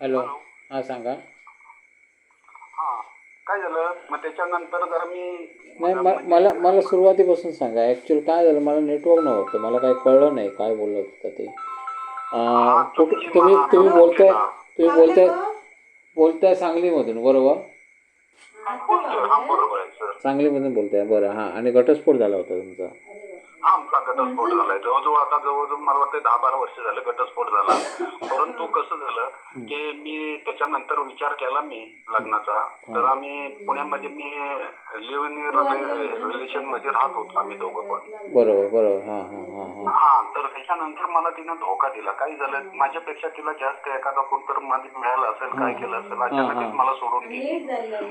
Hello. Hello. हां सांगा. हा काय झालं? मग त्याच्यानंतर जरा मी नाही म मला मला सुरुवातीपासून सांगा. ॲक्च्युअल काय झालं? मला नेटवर्क नव्हतं. मला काही कळलं नाही. काय बोलत होतं ते. अं, कुठे तुम्ही तुम्ही बोलताय तुम्ही बोलताय बोलताय सांगलीमधून. बरोबर? बोलतोय. हा बरोबर आहे सर सांगलीमधून बोलताय. बरं हां. आणि घटस्फोट झाला होता तुमचा. आमचा घटस्फोट झालाय. जवळजवळ आता जवळजवळ मला वाटतं दहा बारा वर्ष झालं घटस्फोट झाला. परंतु कसं झालं की मी त्याच्यानंतर विचार केला मी लग्नाचा. तर आम्ही पुण्यामध्ये मी लिव्ह रिलेशनमध्ये राहत होतो आम्ही दोघं पण. बरोबर बरोबर. हां हां हां हां. हा तर त्याच्यानंतर मला तिनं धोका दिला. काय झालं? माझ्यापेक्षा तिला जास्त एखादा कोणतरमध्ये मिळालं असेल काय केलं असेल अचानकच मला सोडून गेली.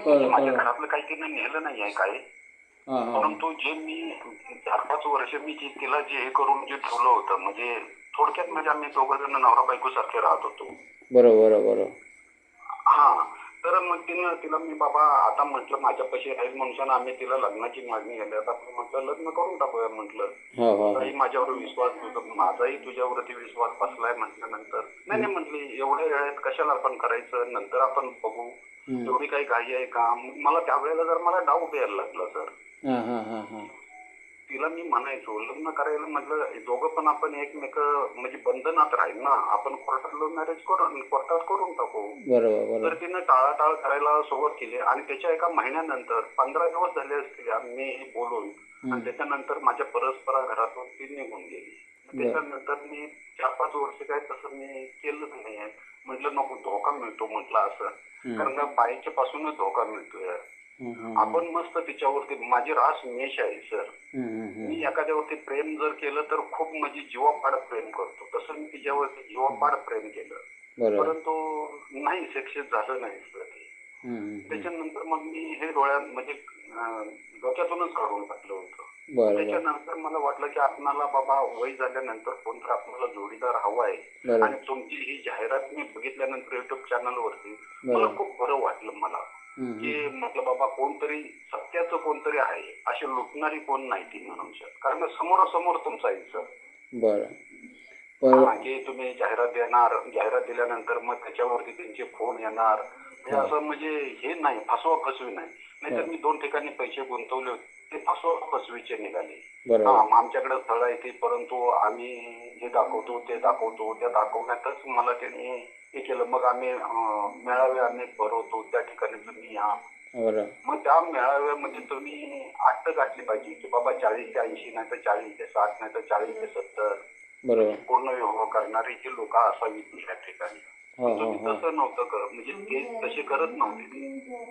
म्हणजे माझ्या घरातलं काही तिनं नेलं नाही आहे काही. परंतु जे मी चार पाच वर्ष मी जे तिला जे हे करून जे ठेवलं होतं म्हणजे थोडक्यात म्हणजे आम्ही दोघं जण नवरा बायको सारखे राहत होतो. बरोबर बरोबर. हा तर मग तिनं तिला मी बाबा आता म्हटलं माझ्यापाशी राहील म्हणून आम्ही तिला लग्नाची मागणी केली. आता आपण म्हटलं लग्न करून टाकूया म्हटलं. हो हो. ताई माझ्यावर विश्वास माझाही तुझ्यावरती विश्वास बसलाय म्हटल्यानंतर. नाही नाही म्हटली एवढ्या वेळेत कशाला आपण करायचं? नंतर आपण बघू. एवढी काही घाई आहे का? मला त्यावेळेला जर मला डाऊट यायला लागला सर तिला मी म्हणायचो लग्न करायला म्हटलं दोघं पण आपण एकमेक म्हणजे बंधनात राहील ना आपण कोर्टात मॅरेज करून कोर्टात करून टाकू. तर तिनं टाळाटाळ करायला सुरुवात केली आणि त्याच्या एका महिन्यानंतर पंधरा दिवस झाले असतील आम्ही बोलून आणि त्याच्यानंतर माझ्या परस्परा घरातून ती निघून गेली. त्याच्यानंतर मी चार पाच वर्ष काय तसं मी केलंच नाही म्हटलं नको धोका मिळतो म्हटलं असं. कारण का बाईच्या पासूनच धोका मिळतोय. आपण मस्त तिच्यावरती माझी रास मेष आहे सर. मी एखाद्यावरती प्रेम जर केलं तर खूप म्हणजे जीवापाड प्रेम करतो. तसं मी तिच्यावरती जीवापाड प्रेम केलं. परंतु नाही सक्सेस झालं नाही सर. त्याच्यानंतर मग मी हे डोळ्यात म्हणजे डोक्यातूनच काढून टाकलं होतं. त्याच्यानंतर मला वाटलं की आपणाला बाबा वय झाल्यानंतर कोणतर आपल्याला जोडीदार हवा आहे. आणि तुमची ही जाहिरात मी बघितल्यानंतर युट्यूब चॅनल वरती मला खूप बरं वाटलं मला. की म्हटलं बाबा कोणतरी सत्याचं कोणतरी आहे अशी लुटणारी कोण नाही ती म्हणून कारण समोरासमोर तुमचं सर. बरं. की तुम्ही जाहिरात देणार जाहिरात दिल्यानंतर मग त्याच्यावरती त्यांचे फोन येणार. हे असं म्हणजे हे नाही फसवा फसवी नाही. नाहीतर मी दोन ठिकाणी पैसे गुंतवले होते ते फसवा फसवीचे निघाले. हा आमच्याकडे स्थळ आहे ते परंतु आम्ही हे दाखवतो ते दाखवतो त्या दाखवण्यातच मला त्यांनी हे केलं. मग आम्ही मेळावे आम्ही भरवतो. त्या ठिकाणी तुम्ही या. मग त्या मेळाव्यामध्ये तुम्ही अट्ट गाठली पाहिजे की बाबा चाळीस ते ऐंशी नाही तर चाळीस ते साठ नाही तर चाळीस ते सत्तर. बरोबर. पूर्ण व्यवहार करणारी जी लोक असावीत त्या ठिकाणी. हो हो तुम्ही हो. तसं नव्हतं करत. म्हणजे ते तसे करत नव्हते.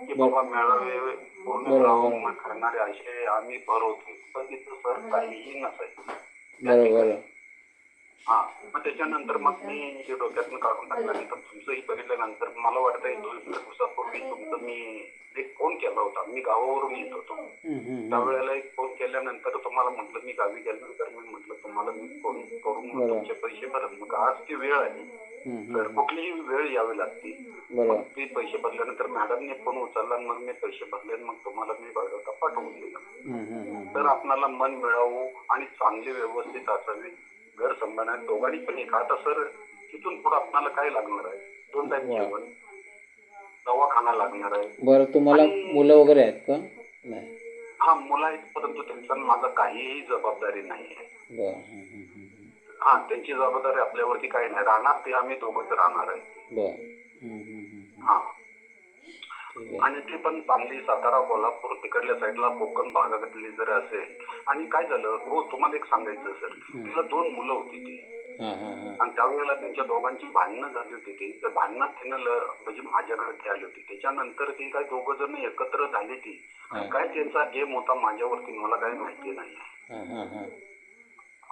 की बाबा मेळावे पूर्ण करणारे असे आम्ही भरवतो. पण तिथं सर काहीही नसायचं. हा मग त्याच्यानंतर मग मी हे डोक्यातून काढून टाकल्यानंतर तुमचंही बघितल्यानंतर मला वाटतं एक दोन दिवसापूर्वी तुमचं मी एक फोन केला होता. मी गावावरून येत होतो. त्यावेळेला एक फोन केल्यानंतर तुम्हाला म्हटलं मी गावी गेल्यानंतर मी म्हटलं तुम्हाला मी फोन करून तुमचे पैसे भरत मग आज ती वेळ आली. हम्म. तर कुठलीही वेळ यावी लागते. मग ते पैसे भरल्यानंतर मॅडमने फोन उचलला मग मी पैसे भरले मग तुम्हाला मी बळगवता पाठवून दिला. तर आपणाला मन मिळावं आणि चांगले व्यवस्थित असावे. घर सांभाळण्यात दोघांनी पण एक. आता सर तिथून पुढे आपल्याला काय लागणार आहे? दोन टाइम जेवण दवाखाना लागणार आहे. बरं तुम्हाला मुलं वगैरे आहेत का? नाही. हा मुलं आहेत परंतु त्यांचा माझा काहीही जबाबदारी नाही आहे. बरं. हा त्यांची जबाबदारी आपल्यावरती काही नाही. राहणार ते आम्ही दोघंच राहणार आहे. बरं. हा. आणि ते पण सांगली सातारा कोल्हापूर तिकडल्या साईडला कोकण भागातली जर असेल. आणि काय झालं हो तुम्हाला एक सांगायचं सर तिला दोन मुलं होती ती. आणि त्यावेळेला त्यांच्या दोघांची भांडणं झाली होती ती. तर भांडणात तिनं ल- म्हणजे माझ्याकडे ती आली होती. त्याच्यानंतर ती काय दोघं जण एकत्र झाली ती. काय त्यांचा गेम होता माझ्यावरती मला काही माहिती नाही.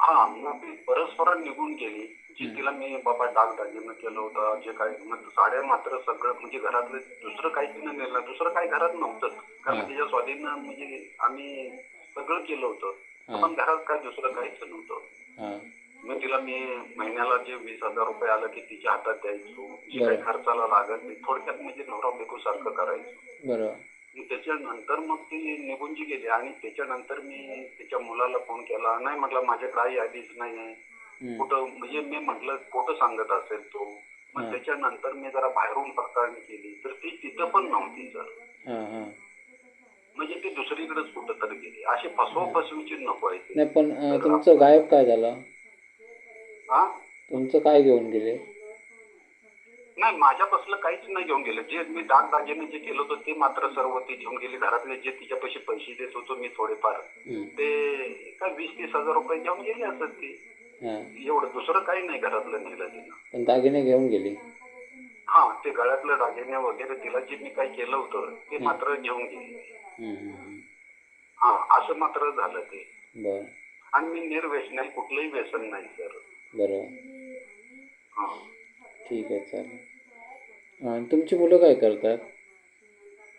हां मग ती परस्पर निघून गेली. जी तिला मी बाबा दागदागिनं केलं होतं जे काय मग साड्या मात्र सगळं म्हणजे घरातलं दुसरं काही तिनं नेलं दुसरं काही घरात नव्हतं. कारण तिच्या स्वाधीन म्हणजे आम्ही सगळं केलं होतं. पण घरात काय दुसरं काहीच नव्हतं. मग तिला मी महिन्याला जे वीस हजार रुपये आलं की तिच्या हातात द्यायचो. जे काही खर्चाला लागत ते थोडक्यात म्हणजे नवरा बायको सारखं करायचं मग त्याच्यानंतर मग ती निघून जी गेली आणि त्याच्यानंतर मी तिच्या मुलाला फोन केला. नाही म्हटलं माझ्याकडे आई आधीच नाही आहे. कुठं म्हणजे मी म्हटलं कुठं सांगत असेल तो. मग त्याच्यानंतर मी जरा बाहेरून पडताळणी केली. तर ती तिथं पण नव्हती सर. म्हणजे ती दुसरीकडेच कुठं तरी गेली. अशी फसवा फसवीची नको आहे. नाही पण तुमचं गायब काय झालं? हा? तुमचं काय घेऊन गेले? नाही माझ्यापासलं काहीच नाही घेऊन गेलं. जे मी दागदागिने जे केलं होतं ते मात्र सर्व ती घेऊन गेली घरातले. जे तिच्यापाशी पैसे देत होतो मी थोडेफार. ते काय वीस तीस हजार रुपये घेऊन गेली असत ती. एवढं दुसरं काही नाही घरातलं नेलं तिनं. पण दागिने घेऊन गेली? हा ते गळ्यातलं दागिने वगैरे तिला जे मी काही केलं होतं ते मात्र घेऊन गेली. हं, असं मात्र झालं ते. आणि मी निर्व्यसनी कुठलंही व्यसन नाही सर. बरोबर हा. ठीक आहे चालेल. आणि तुमची मुलं काय करतात?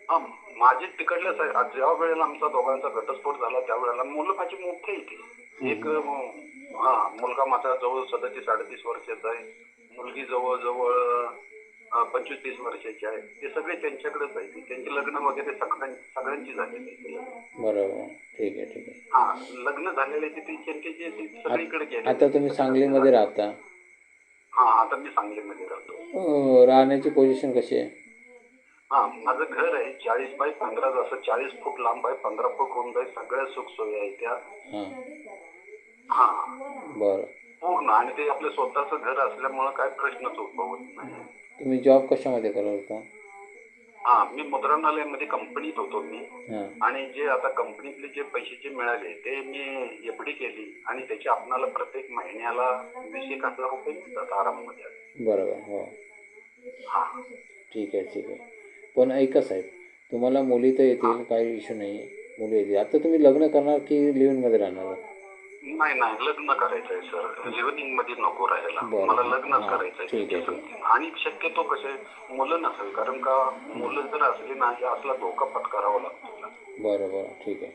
हा, माझे आज ज्या वेळेला आमचा दोघांचा घटस्फोट झाला त्यावेळेला मुलं माझी मोठी इथे एक हा मुलगा माझा जवळ सदतीस अडतीस वर्षाचा आहे. मुलगी जवळ जवळ पंचवीस तीस वर्षाची आहे. ते सगळे त्यांच्याकडेच आहे. त्यांची लग्न वगैरे सगळ्यां सगळ्यांची झालेली. बरोबर. ठीक आहे ठीक आहे. हा लग्न झालेले ते त्यांचे सगळीकडे गेले आता तुम्ही सांगलीमध्ये राहता? हा आता मी सांगलीमध्ये राहतो. राहण्याची पोझिशन कशी आहे? हा माझं घर आहे चाळीस बाय पंधरा जसं चाळीस फूट लांब आहे पंधरा फूट रुंद आहे सगळ्या सुखसोयी आहे त्या. हां. हा. बरं. पूर्ण आणि ते आपलं स्वतःचं घर असल्यामुळं काय प्रश्नच उद्भवत नाही. तुम्ही जॉब कशामध्ये करत होता? हा मी मुद्रणालयामध्ये कंपनीत होतो मी. आणि जे आता कंपनीतले जे पैसे जे मिळाले ते मी एफडी केली आणि त्याचे आपणाला प्रत्येक महिन्याला वीस एक हजार रुपये मिळतात आराममध्ये. बरोबर हो. हा. ठीक आहे ठीक आहे. पण ऐका साहेब तुम्हाला मुली तर येतील काही इश्यू नाही. मुली येतील. आता तुम्ही लग्न करणार की लिव्हनमध्ये राहणार? नाही नाही लग्न करायचंय सर लिव्हनिंगमध्ये नको राहायला. बरं. मला लग्नच हा, करायचंय. ठीक आहे, ठीक आणि शक्यतो कसे मुलं नसेल कारण का मुलं जर असली ना की असला धोका पत्करावा लागतो. बरं बरं ठीक आहे.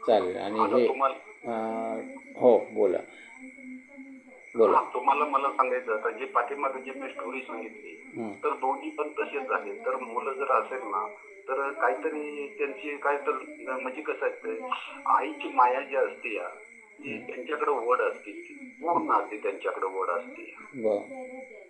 चालेल. आणि आता हे तुम्हाला अं, हो बोला. बोला. हा, तुम्हाला मला सांगायचं आता जे पाठीमागे जे मी स्टोरी सांगितली हं. तर दोन्ही पण तसेच झाले तर मुलं जर असेल ना तर काहीतरी त्यांची काय तर म्हणजे कसं असतं आईची माया जी असते या त्यांच्याकडे वड असते पूर्ण असते त्यांच्याकडे वड असते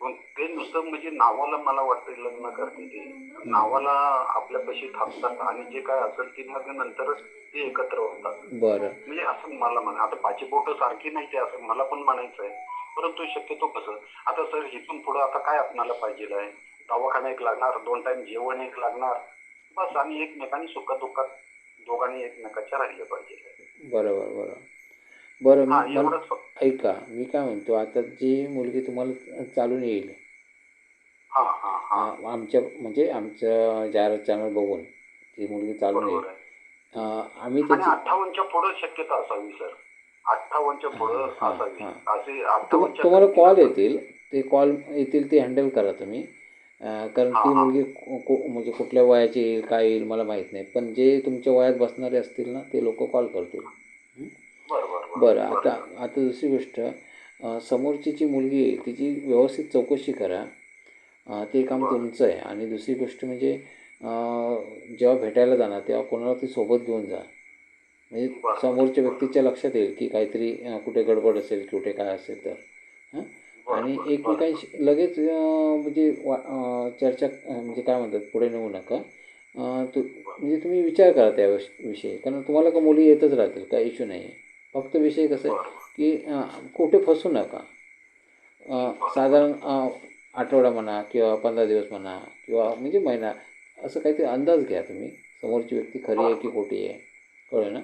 पण ते नुसतं म्हणजे नावाला मला वाटतं लग्न करते ते. नावाला आपल्यापाशी थांबतात आणि जे काय असेल ते मग नंतरच ते एकत्र होतात. बरं. म्हणजे असं मला म्हणा आता पाची बोट सारखी नाही ते असं मला पण म्हणायचं आहे. परंतु शक्यतो कसं आता सर इथून पुढं आता काय आपणाला पाहिजे आहे? दवाखाना एक लागणार दोन टाइम जेवण एक लागणार. बस आणि एकमेकांनी सुख दुःखात दोघांनी एकमेकाच्या राहिले पाहिजे. बरोबर बरोबर. बरं हा मी मला एवढंच फक्त. ऐका मी काय म्हणतो आता जी मुलगी तुम्हाला चालून येईल हा हा हा. आ- आमच्या म्हणजे आमचं जाहिरात चॅनल बघून ती मुलगी चालून येईल. बरोबर आहे. अं, आम्ही आणि त्याची अठ्ठावन्नच्या पुढं शक्यता असावी सर. अठ्ठावन्नच्या पुढं हा, असावी. हा. असे तुम- अठ्ठावन्नच्या तुम्हाला कॉल येतील ते कॉल येतील ते हँडल करा तुम्ही. अं, कारण ती हा. मुलगी कु- कु- म्हणजे कुठल्या वयाची येईल काय येईल मला माहीत नाही. पण जे तुमच्या वयात बसणारे असतील ना ते लोक कॉल करतील. बरं आता आता दुसरी गोष्ट समोरची जी मुलगी आहे तिची व्यवस्थित चौकशी करा. ते काम तुमचं आहे. आणि दुसरी गोष्ट म्हणजे जेव्हा भेटायला जाणार तेव्हा कोणाला ती सोबत घेऊन जा. म्हणजे समोरच्या व्यक्तीच्या लक्षात येईल की काहीतरी कुठे गडबड असेल कुठे काय असेल तर. हां? आणि एकमेकांशी लगेच म्हणजे वा चर्चा म्हणजे काय म्हणतात पुढे नेऊ नका. तू तु म्हणजे तुम्ही विचार करा त्या विष- विषयी. कारण तुम्हाला का मुली येतच राहतील? काय इश्यू नाही आहे फक्त विषय कसं आहे की कुठे फसू नका. साधारण आठवडा म्हणा किंवा पंधरा दिवस म्हणा किंवा म्हणजे महिना असं काहीतरी अंदाज घ्या तुम्ही. समोरची व्यक्ती खरी आहे की खोटी आहे कळलं ना?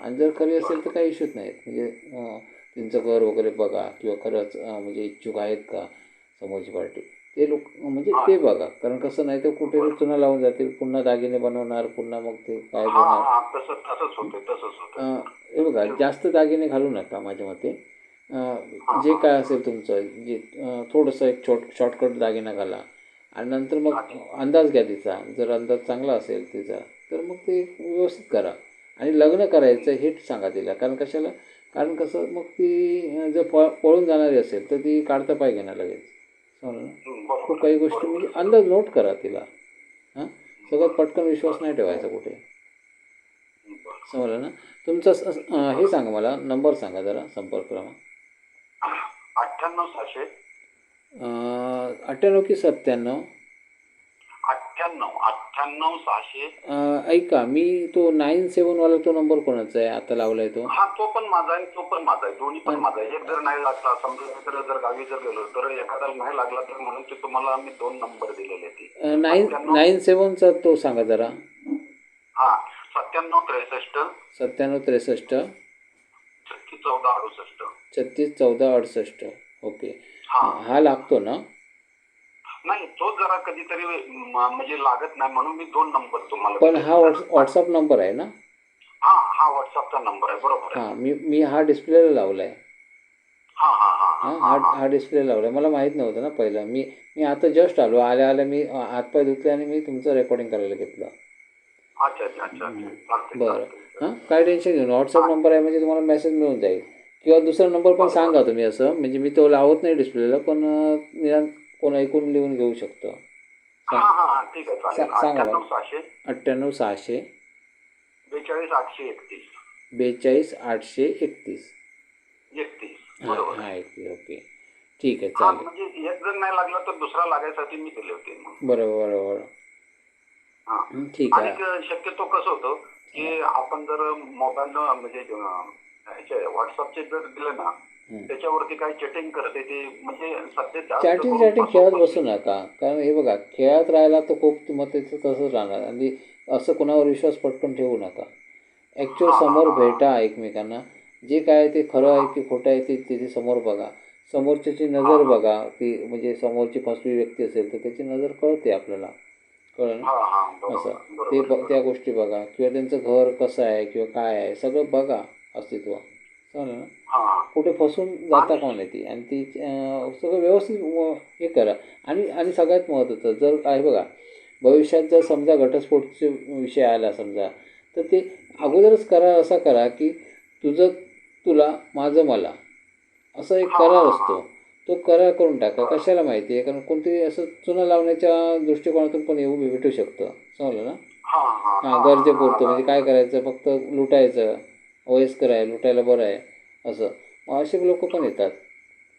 आणि जर खरी असेल तर काही इश्यूच नाहीत. म्हणजे त्यांचं घर वगैरे बघा किंवा खरंच म्हणजे इच्छुक आहेत का समोरची पार्टी ते लोक म्हणजे ते बघा. कारण कसं नाही तर कुठे चुना लावून जातील पुन्हा दागिने बनवणार पुन्हा मग ते काय देणार हा बघा जास्त दागिने घालू नका माझ्या मते. जे काय असेल तुमचं जे थोडंसं एक छोट शॉर्टकट दागिना घाला. आणि नंतर मग अंदाज घ्या तिचा. जर अंदाज चांगला असेल तिचा तर मग ते व्यवस्थित करा. आणि लग्न करायचं हे सांगा तिला. कारण कशाला? कारण कसं मग ती जर पळ पळून जाणारी असेल तर ती काढता पाय घेणार लगेच. समजलं खूप काही गोष्टी म्हणजे अंदाज नोट करा तिला. हां? सगळ्यात पटकन विश्वास नाही ठेवायचा कुठे. समजलं ना. तुमचा हे सांगा मला नंबर सांगा जरा संपर्क क्रमांक. अठ्ठ्याण्णव सहाशे. अठ्ठ्याण्णव की सत्त्याण्णव? अठ्ठ्याण्णव अठ्ठ्याण्णव सहाशे अं, ऐका मी तो नाईन सेवनवाला तो नंबर कोणाचा आहे? आता लावलाय तो. हा तो पण माझा आहे तो पण माझा आहे दोन्ही पण माझा आहे. एक जर नाही लागला समजा जर गावी जर गेलो तर एखाद्याला नाही लागला तर म्हणून ते तुम्हाला आम्ही दोन नंबर दिलेले ते अं, नाईन नाईन सेवनचा तो सांगा जरा. हा सत्त्याण्णव त्रेसष्ट. सत्त्याण्णव त्रेसष्ट. छत्तीस चौदा अडुसष्ट. छत्तीस चौदा अडुसष्ट. ओके. हा. हा लागतो ना? नाही तो जरा कधीतरी म्हणजे लागत नाही म्हणून मी दोन नंबर तुम्हाला पण. हा व्हॉट्स व्हॉट्सअप नंबर आहे ना? हा हा व्हॉट्सअपचा नंबर आहे बरोबर हां मी मी हा डिस्प्लेला लावला आहे हा हा हा हां हा डिस्प्ले लावला मला माहीत नव्हतं ना पहिलं. मी मी आता जस्ट आलो. आल्या आल्या मी हातपाय धुतले आणि मी तुमचं रेकॉर्डिंग करायला घेतलं. अच्छा अच्छा अच्छा बरं. हां? काय टेन्शन घेऊन व्हॉट्सअप नंबर आहे म्हणजे तुम्हाला मेसेज मिळून जाईल. किंवा दुसरा नंबर पण सांगा तुम्ही असं. म्हणजे मी तो लावत नाही डिस्प्लेला पण कोण ऐकून लिहून घेऊ शकतो. हा हा हा अठ्ठ्याण्णव. सहाशे. बेचाळीस आठशे एकतीस. बेचाळीस आठशे एकतीस. एकतीस. हां एकतीस ओके. ठीक आहे चालेल. म्हणजे एक जर नाही लागला तर दुसरा लागायसाठी मी दिले होते. बरोबर बरोबर. ठीक आहे. शक्यतो कसं होतं की आपण जर मोबाईल म्हणजे व्हॉट्सअपचे जर दिले ना. त्याच्यावरती काय चॅटिंग करते ते म्हणजे सध्या चॅटिंग चॅटिंग खेळत बसू नका. कारण हे बघा खेळत राहिला तर खूप मग त्याचं तसंच राहणार. आणि असं कोणावर विश्वास पटकन ठेवू नका. ॲक्च्युअल समोर भेटा एकमेकांना. जे काय आहे ते खरं आहे की खोटं आहे ते तिथे समोर बघा. समोरच्याची नजर बघा की म्हणजे समोरची फसवी व्यक्ती असेल तर त्याची नजर कळते आपल्याला. कळलं असं. ते त्या गोष्टी बघा. किंवा त्यांचं घर कसं आहे किंवा काय आहे सगळं बघा अस्तित्व. ना कुठे फसून जाता का नाही ती? आणि ती सगळं व्यवस्थित हे करा. आणि आणि सगळ्यात महत्त्वाचं जर आहे बघा भविष्यात जर समजा घटस्फोटचे विषय आला समजा तर ते अगोदरच करार असा करा की तुझं तुला माझं मला असा एक करार असतो तो करार करून टाका. कशाला माहिती आहे? कारण कोणतरी असं चुना लावण्याच्या दृष्टिकोनातून पण येऊ भेटू शकतं. समजलं ना? हां गरजेपुरतं. म्हणजे काय करायचं? फक्त लुटायचं. वयस्कर आहे लुटायला बरं आहे असं. मग असे लोक पण येतात.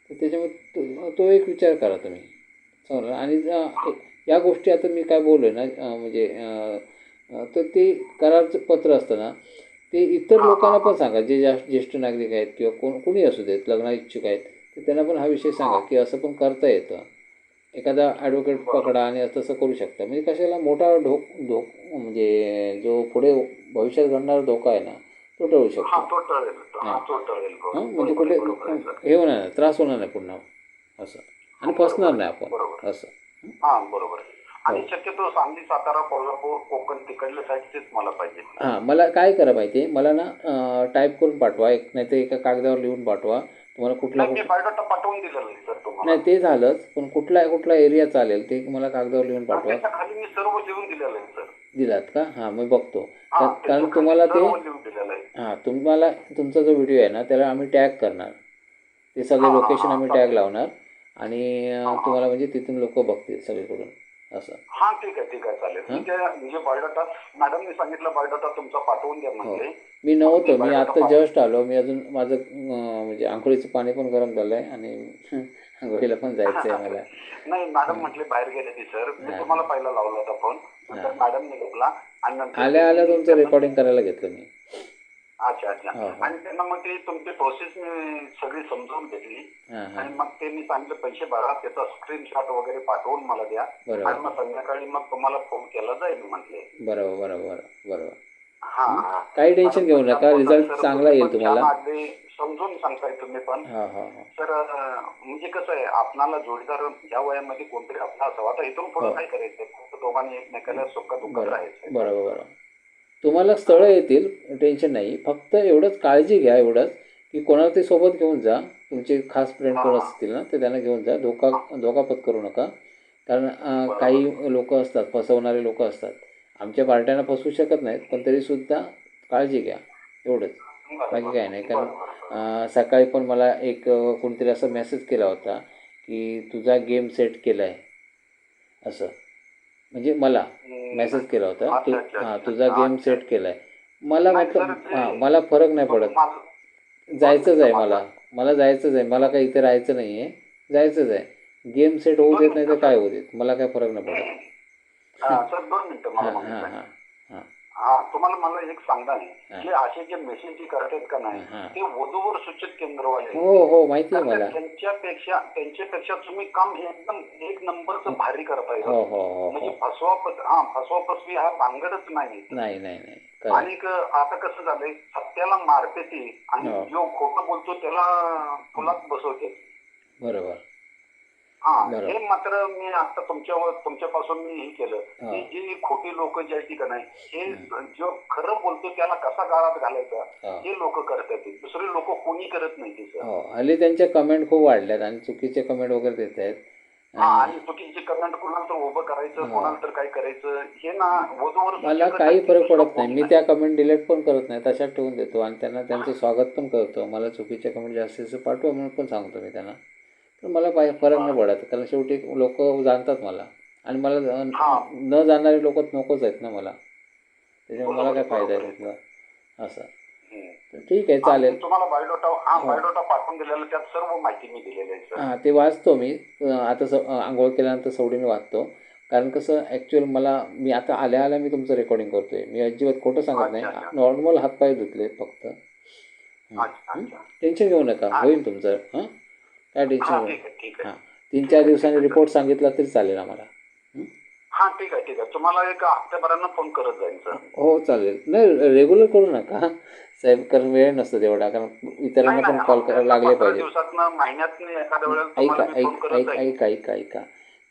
तर त्याच्यामुळे तो तो एक विचार करा तुम्ही. समजा आणि या गोष्टी आता मी काय बोललो ना म्हणजे तर ते करारचं पत्र असतं ना ते इतर लोकांना पण सांगा. जे ज्या ज्येष्ठ नागरिक आहेत किंवा कोण कोणी असू देत लग्ना इच्छुक आहेत तर त्यांना पण हा विषय सांगा की असं पण करता येतं. एखादा ॲडव्होकेट पकडा आणि असं तसं करू शकता. म्हणजे कशाला मोठा ढोक धोक म्हणजे जो पुढे भविष्यात घडणारा धोका आहे ना तो टळू हा शकतो तो टळेल तो- हा, तो टळेल म्हणजे कुठे. हे होणार नाही त्रास होणार नाही पुन्हा असं. आणि फसणार नाही आपण. असं. हा बरोबर. आणि हो. शक्यतो सांगली सातारा कोल्हापूर कोकण तिकडल्या साईडचेच मला पाहिजे. हां मला काय करा माहिती आहे मला ना टाईप करून पाठवा एक नाही तर एका कागदावर लिहून पाठवा. तुम्हाला कुठला बायोडाटा पाठवून दिलेला नाही सर तुम्हाला. नाही ते झालंच पण कुठला कुठला एरिया चालेल ते मला कागदावर लिहून पाठवा. खाली मी सर्व लिहून दिलेलं आहे सर. दिलात का? हां मी बघतो. हा, कारण तुम्हाला ते सर्व लिहून दिलेलं आहे. हां तुम्हाला तुमचा जो व्हिडिओ आहे ना त्याला आम्ही टॅग करणार. ते सगळे हा, हा, लोकेशन हा, आम्ही चालेल. टॅग लावणार. आणि अं, तुम्हाला म्हणजे तिथून लोक बघतील सगळीकडून. असं. हा ठीक आहे ठीक आहे चालेल. हा? मी ते म्हणजे बायोडाटा मॅडमने सांगितलं बायोडाटा तुमचा पाठवून द्या म्हणजे मी नव्हतो मी आता. जस्ट आलो. मी अजून माझं अं, म्हणजे आंघोळीचं पाणी पण गरम झालं आहे आणि आंघोळीला पण जायचं आहे मला. नाही मॅडम म्हटले बाहेर गेले ती सर मी. तुम्हाला पहिला लावला होता फोन नंतर मॅडमने घेतला आणि नंतर आल्या आल्या तुमचं रेकॉर्डिंग करायला घेतलं मी. अच्छा अच्छा. हो, हो. आणि त्यांना मग ते तुमची प्रोसेस मी सगळी समजावून घेतली. आणि मग ते मी सांगितलं पैसे भरा त्याचा स्क्रीनशॉट वगैरे पाठवून मला द्या. आणि मग संध्याकाळी मग तुम्हाला फोन केला जाईल म्हटले. बरोबर बरोबर बरोबर. काही टेन्शन घेऊ नका. रिझल्ट चांगला येईल तुम्हाला. समजून सांगताय तुम्ही पण. हां हां हां. तर म्हणजे कसं आहे आपणाला जोडीदार या वयामध्ये कोणतरी आपला असावा. आता इथून पुढे हो. काय करायचं? दोघांनी एकमेकाला सुख दुःखात बरोबर राहायचं बरोबर बरोबर. तुम्हाला स्थळं येतील टेन्शन नाही. फक्त एवढंच काळजी घ्या एवढंच की कोणाला ते सोबत घेऊन जा. तुमचे खास फ्रेंड कोण असतील ना ते त्यांना घेऊन जा. धोका धोका पत्करू नका. कारण काही लोक असतात फसवणारे लोक असतात. आमच्या पार्ट्यांना फसवू शकत नाहीत पण तरीसुद्धा काळजी घ्या एवढंच. बाकी काय नाही कारण सकाळी पण मला एक कोणतरी असा मेसेज केला होता की तुझा गेम सेट केला आहे असं. म्हणजे मला मेसेज केला होता तू हां. तुझा गेम. सेट केला आहे मला ते- हां मला फरक नाही पडत. जायचंच आहे मला. मला जायचंच आहे. मला काही इथे राहायचं नाही आहे जायचंच आहे. गेम सेट होऊ देत नाही तर काय होऊ देत? मला काय फरक नाही पडत. सर दोन मिनिटं मला हां हां. हां हां. हा तुम्हाला मला एक सांगा हा. नाही की असे जे मेसेज करतात का नाही हा. ते वधूवर सूचित केंद्रवाले हो हो माहिती आहे कारण मला. त्यांच्यापेक्षा त्यांच्यापेक्षा तुम्ही काम एकदम एक नंबरचं भारी करताय हो हो हो म्हणजे हो. फसवा हा फसवा फसवी हा भांगडच नाही. नाही नाही आणि आता कसं झालंय सत्याला मारते ती आणि हो. जो खोटं बोलतो त्याला फुलात बसवते. बरोबर. हा. हे मात्र मी आता तुमच्यावर तुमच्यापासून मी हे केलं. की जी खोटी लोक जी आहेत का नाही हे जो खरं बोलतो त्याला कसा गाळात घालायचा हा. लोक करतात. दुसरे लोक कोणी करत नाही सर हो हल्ली त्यांच्या कमेंट खूप वाढल्यात आणि चुकीचे कमेंट वगैरे देत आहेत आणि चुकीची कमेंट कोणाला तर उभं करायचं. कोणाला तर काय करायचं हे ना वधूवर मला काही. फरक पडत नाही मी त्या कमेंट डिलीट पण करत नाही तशाच ठेवून देतो आणि त्यांना त्यांचं स्वागत पण करतो मला चुकीचे कमेंट जास्तीचं पाठवा म्हणून पण सांगतो मी त्यांना तर मला पाय फरक नाही पडत. कारण शेवटी लोक जाणतात मला. आणि मला न-. न जाणारे लोक नकोच आहेत ना मला. त्याच्यामुळे मला काय फायदा आहे. त्यातला असं. ठीक आहे चालेल. तुम्हाला बायोडोटा हा हो. बायोडोटा पाठवून दिलेला त्यात सर्व माहिती मी दिलेली आहे हां ते वाचतो मी. आता स आंघोळ केल्यानंतर सवडीने वाचतो. कारण कसं ॲक्च्युअल मला मी आता आल्या आल्या मी तुमचं रेकॉर्डिंग करतोय. मी अजिबात खोटं सांगत नाही. नॉर्मल हातपाय धुतले फक्त. टेन्शन घेऊ नका. होईल तुमचं. हां? काय टेन्शन घेऊ ठीक आहे ठीक आहे. हां. तीन चार दिवसांनी रिपोर्ट सांगितला तरी चालेल आम्हाला. हं? ठीक आहे ठीक आहे. तुम्हाला एक हप्त्याभरानं फोन करत जाईल सर हो चालेल. नाही रेग्युलर करू नका. साहेब कारण वेळ नसतो तेवढा कारण इतरांना पण कॉल करायला लागले पाहिजे. दिवसात महिन्यात एखाद्या वेळेला ऐका ऐक ऐक ऐका ऐका ऐका.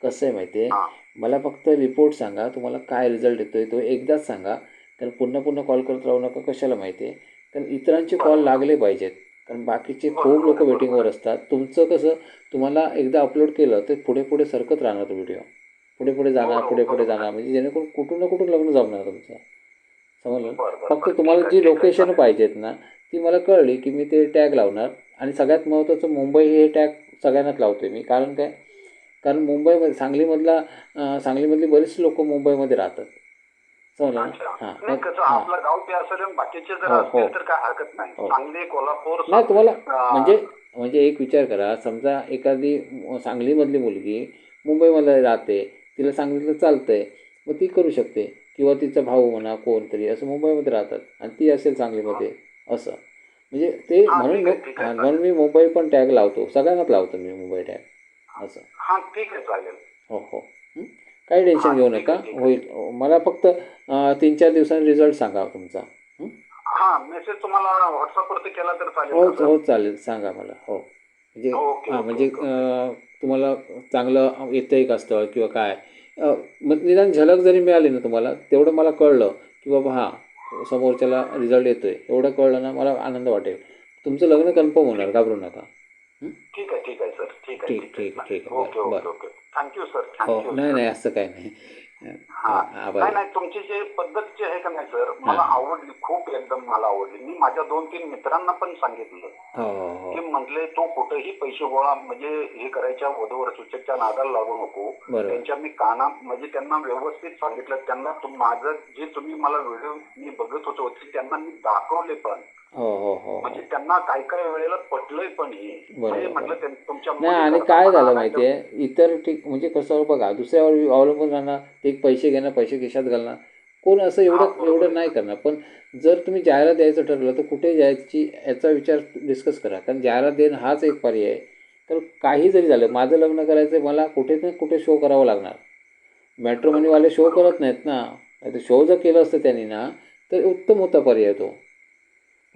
कसं आहे माहिती आहे. मला फक्त रिपोर्ट सांगा तुम्हाला काय रिझल्ट येतोय तो एकदाच सांगा. कारण पुन्हा पुन्हा कॉल करत राहू नका कशाला माहिती आहे? कारण इतरांचे कॉल लागले पाहिजेत. कारण बाकीचे खूप लोक वेटिंगवर असतात. तुमचं कसं तुम्हाला एकदा अपलोड केलं तर पुढे पुढे सरकत राहणार तो व्हिडिओ पुढे पुढे जाणार पुढे पुढे जाणार. म्हणजे जेणेकरून कुठून ना कुठून लग्न जमणार तुमचं. समजलं? फक्त. तुम्हाला जी लोकेशन. पाहिजेत ना ती मला कळली की मी ते टॅग लावणार. आणि सगळ्यात महत्त्वाचं मुंबई हे टॅग सगळ्यांनाच लावतोय मी. कारण काय? कारण मुंबईमध्ये सांगलीमधला सांगलीमधली बरीचशी लोक मुंबईमध्ये राहतात. अच्छा. हां नाही कसं हां. आपलं गाव ते असेल बाकीचे जर हो, हो. असतील तर काय हरकत नाही. हो. सांगली कोल्हापूर नाही तुम्हाला म्हणजे म्हणजे एक विचार करा. समजा एखादी सांगलीमधली मुलगी मुंबईमध्ये राहते तिला सांगितलं चालतंय मग ती करू शकते. किंवा तिचा भाऊ म्हणा कोणतरी असं मुंबईमध्ये राहतात आणि ती असेल सांगलीमध्ये असं. म्हणजे ते हा, म्हणून हा, म्हणून मी मुंबई पण टॅग लावतो. सगळ्यांनाच लावतो मी मुंबई टॅग असं. हा ठीक आहे चालेल. हो हो. हं? काही टेन्शन घेऊ नका. होईल. मला फक्त तीन चार दिवसांनी रिझल्ट सांगा तुमचा. हं? मेसेज तुम्हाला व्हॉट्सअपवरती केला तर चालेल हो? हो चालेल. सांगा मला. हो. म्हणजे हां म्हणजे तुम्हाला चांगलं येतंय का स्थळ किंवा काय? मग निदान झलक जरी मिळाली ना तुम्हाला तेवढं मला कळलं की बाबा हां समोरच्याला रिझल्ट येतोय. एवढं कळलं ना मला आनंद वाटेल. तुमचं लग्न कन्फर्म होणार घाबरू नका. ठीक आहे ठीक आहे सर ठीक आहे ठीक ठीक ठीक आहे. बरं. थँक्यू सर हो थँक्यू नाही नाही असं काही नाही. हा. नाही नाही तुमची जी पद्धत जी आहे का नाही सर मला. आवडली खूप एकदम मला आवडली. मी माझ्या दोन तीन मित्रांना पण सांगितलं. हो हो हो. की म्हटले तो कुठेही पैसे गोळा म्हणजे हे करायच्या वधूवर सूचकच्या नादाला लागू नको. त्यांच्या मी काना म्हणजे त्यांना व्यवस्थित सांगितलं. त्यांना माझं जे तुम्ही मला व्हिडिओ मी बघत होतो त्यांना मी दाखवले पण. म्हणजे त्यांना काही काही वेळेला पटलंय पण हे. म्हटलं तुमच्या नाही आणि काय झालं आणायचं. माहिती आहे इतर ठीक म्हणजे कसं बघा दुसऱ्यावर अवलंबून राहणार ते पैसे घेणं पैसे खिशात घालणं कोण असं हा, एवढं. एवढं नाही करणार. पण जर तुम्ही जाहिरात द्यायचं ठरवलं तर कुठे द्यायची याचा विचार डिस्कस करा. कारण जाहिरात देणं हाच एक पर्याय आहे. तर काही जरी झालं माझं लग्न करायचं मला कुठे ना कुठे शो करावं लागणार. मॅट्रोमनीवाले शो करत नाहीत ना. तर शो जर केलं असतं त्यांनी ना तर उत्तम होता पर्याय तो.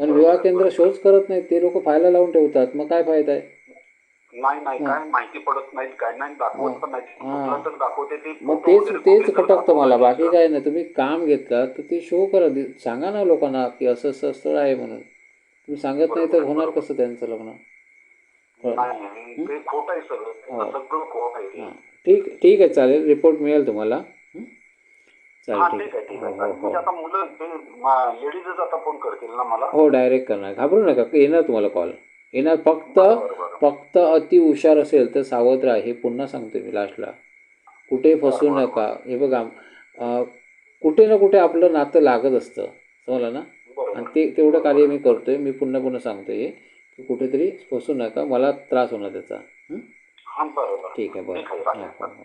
पण विवाह केंद्र शोच करत नाहीत ते लोक फायला लावून ठेवतात. मग काय फायदा आहे? नाही नाही. काय माहिती पडत नाही काय नाही दाखवत पण नाही. कुठलं तर दाखवते ते मग photo तेच वगैरे तेच कुठले तर खटकतं मला. दाखवते. बाकी काय नाही. तुम्ही काम घेतलं तर ते शो करा. दे- सांगा ना लोकांना की असं असं स्थळ आहे म्हणून. तुम्ही सांगत नाही तर होणार कसं त्यांचं लग्न? कळलं? नाही नाही. ते खोट आहे सगळं. हो. ते सगळं खोट आहे. ते. हां. ठीक ठीक आहे. चालेल. रिपोर्ट मिळेल तुम्हाला. हं? हा चालेल ठीक आहे ठीक हो आहे. हो. हो म्हणजे आता मुलं लेडीजच आता फोन करतील ना मला. हो डायरेक्ट करणार. घाबरू नका. येणार तुम्हाला कॉल येणार फक्त बरं, बरं. फक्त अति हुशार असेल तर सावध राहा हे पुन्हा सांगतो मी लास्टला कुठे फसू नका. हे बघा अं, कुठे ना कुठे आपलं नातं लागत असतं. समजलं ना? आणि बरोबर ते तेवढं कार्य मी करतोय. मी पुन्हा पुन्हा सांगतोय की कुठेतरी फसू नका. मला त्रास होणार त्याचा. हं? हा बरोबर. ठीक आहे बरं. ठीक आहे हो चालेल हो हो.